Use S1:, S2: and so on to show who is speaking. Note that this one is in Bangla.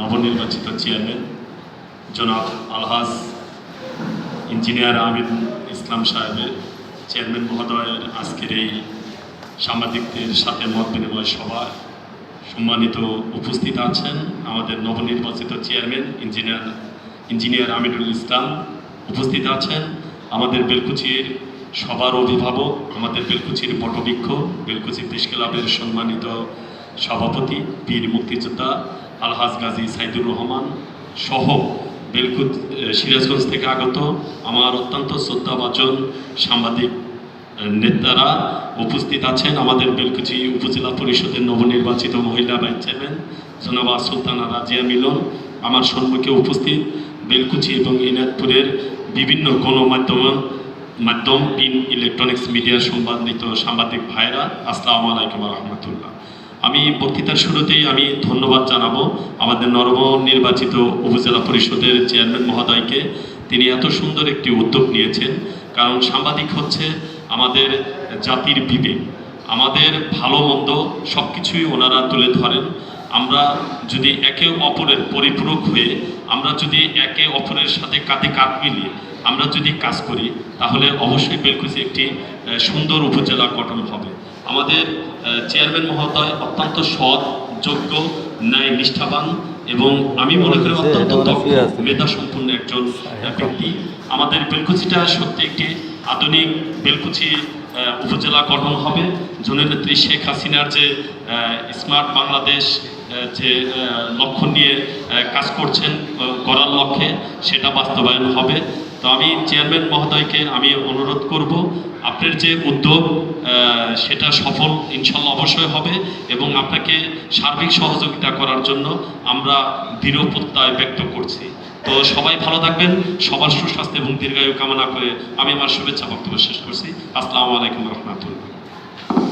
S1: নবনির্বাচিত চেয়ারম্যান জনাব আলহাজ ইঞ্জিনিয়ার আমির ইসলাম সাহেবের চেয়ারম্যান মহোদয়ের আজকের এই সাংবাদিকদের সাথে মত বিনিময় সভা সম্মানিত উপস্থিত আছেন আমাদের নবনির্বাচিত chairman engineer engineer Amirul Islam উপস্থিত আছেন। আমাদের বেলকুচির সবার অভিভাবক, আমাদের বেলকুচির বটবৃক্ষ, বেলকুচি প্রেস ক্লাবের সম্মানিত সভাপতি বীর মুক্তিযোদ্ধা আলহাজ গাজী সাইদুর রহমান সহ বেলকুচ সিরাজগঞ্জ থেকে আগত আমার অত্যন্ত শ্রদ্ধাভাজন সাংবাদিক নেতারা উপস্থিত আছেন আমাদের বেলকুচি উপজেলা পরিষদের নবনির্বাচিত মহিলা ভাইস চেয়ারম্যান, জনাবা সুলতানা রাজিয়া মিলন। আমার সম্মুখে উপস্থিত বেলকুচি এবং ইনাদপুরের বিভিন্ন গণমাধ্যম, মাধ্যম, পিন ইলেকট্রনিক্স মিডিয়া সংবাদিত সাংবাদিক ভাইরা আসসালামু আলাইকুম রহমতুল্লাহ। আমি বক্তৃতার শুরুতেই আমি ধন্যবাদ জানাব আমাদের নরম নির্বাচিত উপজেলা পরিষদের চেয়ারম্যান মহোদয়কে। তিনি এত সুন্দর একটি উদ্যোগ নিয়েছেন, কারণ সাংবাদিক হচ্ছে আমাদের জাতির বিবেক। আমাদের ভালো মন্দ সব কিছুই ওনারা তুলে ধরেন। আমরা যদি একে অপরের পরিপূরক হয়ে, আমরা যদি একে অপরের সাথে কাঁধে কাঁধ মিলিয়ে আমরা যদি কাজ করি, তাহলে অবশ্যই বেলকুচি একটি সুন্দর উপজেলা গঠন হবে। আমাদের চেয়ারম্যান মহোদয় অত্যন্ত সৎ যোগ্য ন্যায় নিষ্ঠাবান এবং আমি মনে করি অত্যন্ত দক্ষ মেধা সম্পন্ন একজন ব্যক্তি। আমাদের বেলকুচিটা সত্যি একটি আধুনিক বেলকুচি উপজেলা গঠন হবে। জননেত্রী শেখ হাসিনার যে স্মার্ট বাংলাদেশ যে লক্ষ্য নিয়ে কাজ করছেন করার লক্ষ্যে সেটা বাস্তবায়ন হবে। তো আমি চেয়ারম্যান মহোদয়কে আমি অনুরোধ করব আপনার যে উদ্যোগ সেটা সফল ইনশাল্লাহ অবশ্যই হবে এবং আপনাকে সার্বিক সহযোগিতা করার জন্য আমরা দৃঢ় প্রত্যয় ব্যক্ত করছি। তো সবাই ভালো থাকবেন, সবার সুস্বাস্থ্য এবং দীর্ঘায়ু কামনা করে আমি আমার শুভেচ্ছা বক্তব্য শেষ করছি। আসসালামু আলাইকুম রহমতুল্লাহ।